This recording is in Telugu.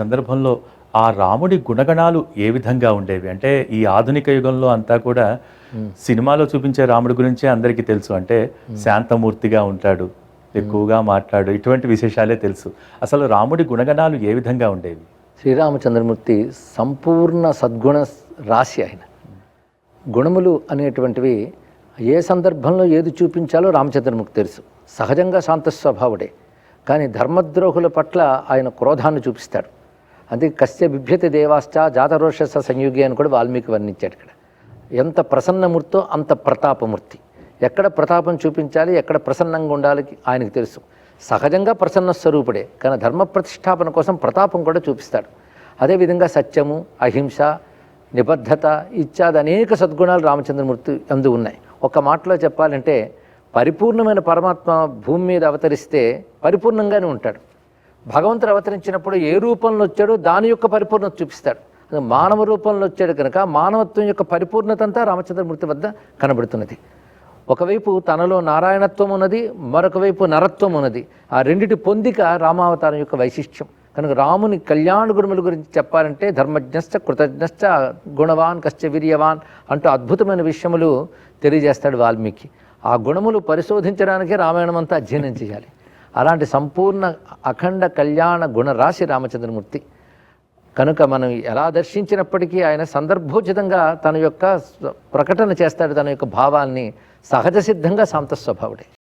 సందర్భంలో ఆ రాముడి గుణగణాలు ఏ విధంగా ఉండేవి? అంటే ఈ ఆధునిక యుగంలో అంతా కూడా సినిమాలో చూపించే రాముడి గురించే అందరికీ తెలుసు. అంటే శాంతమూర్తిగా ఉంటాడు ఎక్కువగా మాట్లాడు ఇటువంటి విశేషాలే తెలుసు. అసలు రాముడి గుణగణాలు ఏ విధంగా ఉండేవి? శ్రీరామచంద్రమూర్తి సంపూర్ణ సద్గుణ రాశి ఆయన. గుణములు అనేటువంటివి ఏ సందర్భంలో ఏది చూపించాలో రామచంద్రమూర్తి తెలుసు. సహజంగా శాంత స్వభావుడే కానీ ధర్మద్రోహుల పట్ల ఆయన క్రోధాన్ని చూపిస్తాడు. అందుకే కశ్య బిభ్యతి దేవాశ్చ జాతరోషస సంయుగి అని కూడా వాల్మీకి వర్ణించాడు ఇక్కడ. ఎంత ప్రసన్నమూర్తో అంత ప్రతాపమూర్తి. ఎక్కడ ప్రతాపం చూపించాలి ఎక్కడ ప్రసన్నంగా ఉండాలి ఆయనకు తెలుసు. సహజంగా ప్రసన్న స్వరూపుడే కానీ ధర్మ ప్రతిష్టాపన కోసం ప్రతాపం కూడా చూపిస్తాడు. అదేవిధంగా సత్యము అహింస నిబద్ధత ఇత్యాది అనేక సద్గుణాలు రామచంద్రమూర్తి అందు ఉన్నాయి. ఒక మాటలో చెప్పాలంటే పరిపూర్ణమైన పరమాత్మ భూమి మీద అవతరిస్తే పరిపూర్ణంగానే ఉంటాడు. భగవంతుడు అవతరించినప్పుడు ఏ రూపంలో వచ్చాడో దాని యొక్క పరిపూర్ణత చూపిస్తాడు. మానవ రూపంలో వచ్చాడు కనుక మానవత్వం యొక్క పరిపూర్ణత అంతా రామచంద్రమూర్తి వద్ద కనబడుతున్నది. ఒకవైపు తనలో నారాయణత్వం ఉన్నది మరొక వైపు నరత్వం ఉన్నది. ఆ రెండిటి పొందిక రామావతారం యొక్క వైశిష్ట్యం. కనుక రాముని కళ్యాణ గుణముల గురించి చెప్పాలంటే ధర్మజ్ఞశ్చ కృతజ్ఞశ్చ గుణవాన్ కశ్చ వీర్యవాన్ అంటూ అద్భుతమైన విషయములు తెలియజేస్తాడు వాల్మీకి. ఆ గుణములు పరిశోధించడానికే రామాయణం అంతా అధ్యయనం చేయాలి. అలాంటి సంపూర్ణ అఖండ కళ్యాణ గుణరాశి రామచంద్రమూర్తి. కనుక మనం ఎలా దర్శించినప్పటికీ ఆయన సందర్భోచితంగా తన యొక్క ప్రకటన చేస్తాడు తన యొక్క భావాల్ని సహజ సిద్ధంగా శాంత స్వభావుడే